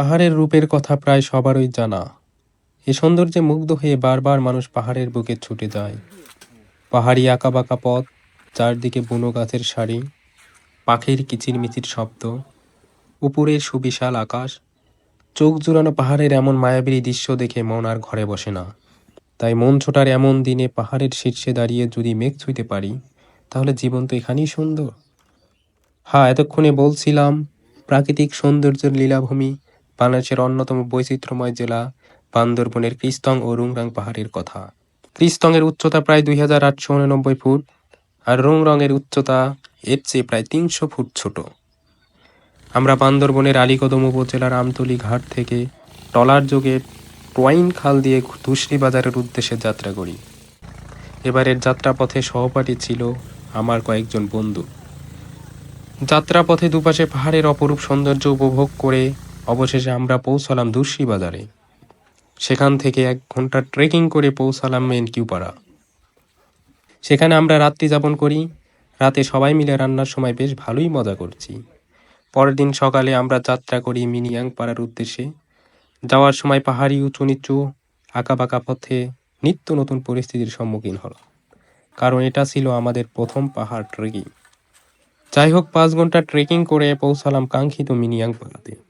পাহাড়ের রূপের কথা প্রায় সবারই জানা। এ সৌন্দর্যে মুগ্ধ হয়ে বারবার মানুষ পাহাড়ের বুকে ছুটে যায়। পাহাড়ি আঁকাবাঁকা পথ, চারদিকে বুনো গাছের সারি, পাখির কিচিরমিচির শব্দ উপরের সুবিশাল আকাশ। চোখ জুড়ানো পাহাড়ের এমন মায়াবী দৃশ্য দেখে মন আর ঘরে বসে না। তাই মন ছোটার এমন দিনে পাহাড়ের শীর্ষে দাঁড়িয়ে যদি মেঘ ছুঁতে পারি, তাহলে জীবন তো এখানেই সুন্দর। হ্যাঁ এতক্ষণে বলছিলাম, প্রাকৃতিক সৌন্দর্যের লীলাভূমি বাংলাদেশের অন্যতম বৈচিত্র্যময় জেলা বান্দরবনের কৃস্তং ও রুংরাং পাহাড়ের কথা। কৃস্তংয়ের উচ্চতা প্রায় দুই হাজার আটশো উননব্বই ফুট আর রুংরঙের উচ্চতা এর চেয়ে প্রায় তিনশো ফুট ছোট। আমরা বান্দরবনের আলীকদম উপজেলার আমতলী ঘাট থেকে টলার যোগে টোয়াইন খাল দিয়ে ধুসরি বাজারের উদ্দেশ্যে যাত্রা করি। এবারের যাত্রাপথে সহপাঠী ছিল আমার কয়েকজন বন্ধু। যাত্রাপথে দুপাশে পাহাড়ের অপরূপ সৌন্দর্য উপভোগ করে অবশেষে আমরা পৌঁছালাম দুর্সি বাজারে সেখান থেকে এক ঘণ্টা ট্রেকিং করে পৌঁছালাম মেন কিউপাড়া সেখানে আমরা রাত্রি যাপন করি। রাতে সবাই মিলে রান্নার সময় বেশ ভালোই মজা করছি। পরের দিন সকালে আমরা যাত্রা করি মিনিয়াং পাড়ার উদ্দেশ্যে। যাওয়ার সময় পাহাড়ি, উঁচু নিচু, আঁকাবাঁকা পথে নিত্য নতুন পরিস্থিতির সম্মুখীন হলো কারণ এটা ছিল আমাদের প্রথম পাহাড় ট্রেকিং যাই হোক, পাঁচ ঘণ্টা ট্রেকিং করে পৌঁছালাম কাঙ্ক্ষিত মিনিয়াং পাড়াতে।